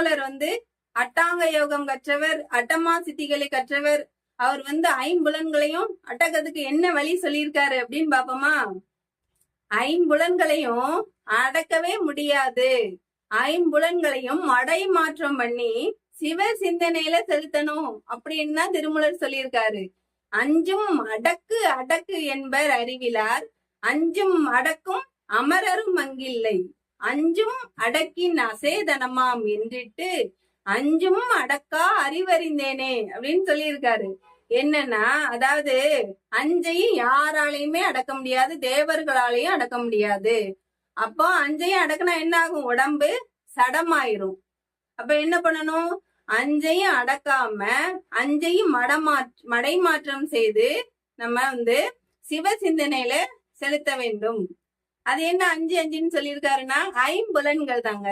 திருமூலர் வந்து அட்டாங்க யோகம் கற்றவர் அட்டமா சித்திகளை கற்றவர். அவர் வந்து ஐம்புலன்களையும் அடக்கிறதுக்கு என்ன வழி சொல்லியிருக்காரு அப்படின்னு பாப்போமா ஐம்புலன்களையும் அடக்கவே முடியாது. ஐம்புலன்களையும் மடை மாற்றம் பண்ணி சிவ சிந்தனையில செலுத்தணும் அப்படின்னு தான் திருமூலர் சொல்லியிருக்காரு. அஞ்சும் அடக்கு அடக்கு என்பர் அறிவிலார். அஞ்சும் அடக்கும் அமரரும் அங்கில்லை. அஞ்சும் அடக்கின் அசேதனமாம் என்றிட்டு அஞ்சும் அடக்கா அறிவறிந்தேனே அப்படின்னு சொல்லியிருக்காரு. என்னன்னா அதாவது அஞ்சையும் யாராலையுமே அடக்க முடியாது தேவர்களாலையும் அடக்க முடியாது. அப்போ அஞ்சையும் அடக்குனா என்ன ஆகும் உடம்பு சடமாயிரும். அப்ப என்ன பண்ணணும்? அஞ்சையும் அடக்காம அஞ்சையும் மடமா மடைமாற்றம் செய்து நம்ம வந்து சிவ சிந்தனையில செலுத்த வேண்டும். அது என்ன அஞ்சு அஞ்சுன்னு சொல்லியிருக்காருன்னா ஐம்புலன்கள் தாங்க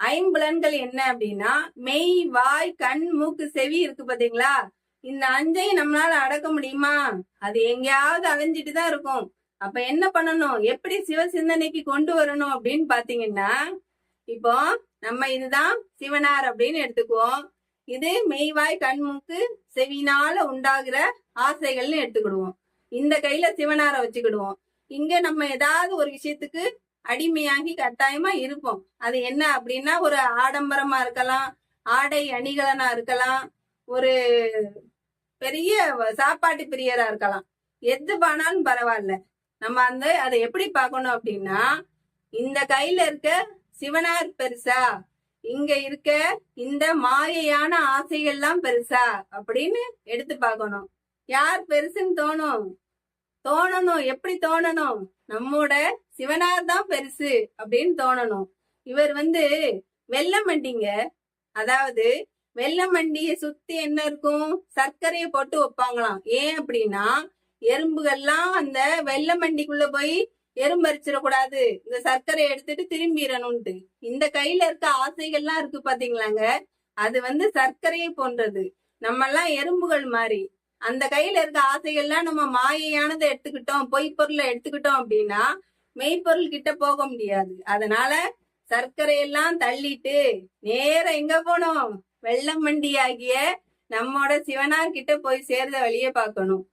ஐம்புலன்கள் என்ன அப்படின்னா மெய் வாய் கண் மூக்கு செவி இருக்கு பாத்தீங்களா? இந்த அஞ்சையும் நம்மளால அடக்க முடியுமா? அது எங்கேயாவது அலைஞ்சிட்டு தான் இருக்கும். அப்ப என்ன பண்ணணும்? எப்படி சிவ சிந்தனைக்கு கொண்டு வரணும் அப்படின்னு பாத்தீங்கன்னா இப்போ நம்ம இதுதான் சிவனார் அப்படின்னு எடுத்துக்குவோம். இது மெய்வாய் கண்மூக்கு செவினால உண்டாகிற ஆசைகள்னு எடுத்துக்கிடுவோம். இந்த கையில சிவனார வச்சுக்கிடுவோம். இங்க நம்ம ஏதாவது ஒரு விஷயத்துக்கு அடிமையாகி கட்டாயமா இருப்போம். அது என்ன அப்படின்னா ஒரு ஆடம்பரமா இருக்கலாம் ஆடை அணிகலனா இருக்கலாம் ஒரு பெரிய சாப்பாட்டு பிரியரா இருக்கலாம். எது பானாலும் பரவாயில்ல. நம்ம அந்த அதை எப்படி பார்க்கணும் அப்படின்னா இந்த கையில இருக்க சிவனார் பெருசா இங்க இருக்க இந்த மாயையான ஆசைகள்லாம் பெருசா அப்படின்னு எடுத்து பார்க்கணும். யார் பெருசுன்னு தோணும்? தோணணும். எப்படி தோணணும்? நம்மோட சிவனார் தான் பெருசு அப்படின்னு தோணணும். இவர் வந்து வெள்ளமண்டிங்க அதாவது வெள்ளமண்டிய சுத்தி என்ன இருக்கும்? சர்க்கரையை போட்டு வைப்பாங்களாம். ஏன் அப்படின்னா எறும்புகள்லாம் அந்த வெள்ளமண்டிக்குள்ள போய் எறும்பரிச்சிடக்கூடாது இந்த சர்க்கரையை எடுத்துட்டு திரும்பிடணும்ட்டு இந்த கையில இருக்க ஆசைகள்லாம் இருக்கு பாத்தீங்களாங்க? அது வந்து சர்க்கரையை போன்றது. நம்ம எல்லாம் எறும்புகள் மாதிரி. அந்த கையில இருக்க ஆசைகள்லாம் நம்ம மாயையானதை எடுத்துக்கிட்டோம் பொய்ப்பொருளை எடுத்துக்கிட்டோம் அப்படின்னா மெய்ப்பொருள் கிட்ட போக முடியாது. அதனால சர்க்கரையெல்லாம் தள்ளிட்டு நேர எங்க போனோம்? வெள்ளம் வண்டி ஆகிய நம்மோட சிவனார் கிட்ட போய் சேர்ந்த வழிய பார்க்கணும்.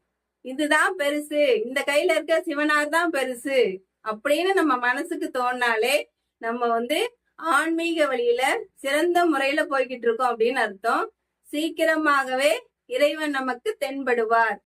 இதுதான் பெருசு. இந்த கையில இருக்க சிவனார் தான் பெருசு அப்படின்னு நம்ம மனசுக்கு தோணாலே நம்ம வந்து ஆன்மீக வழியில சிறந்த முறையில போய்கிட்டு இருக்கோம் அப்படின்னு அர்த்தம். சீக்கிரமாகவே இறைவன் நமக்கு தென்படுவார்.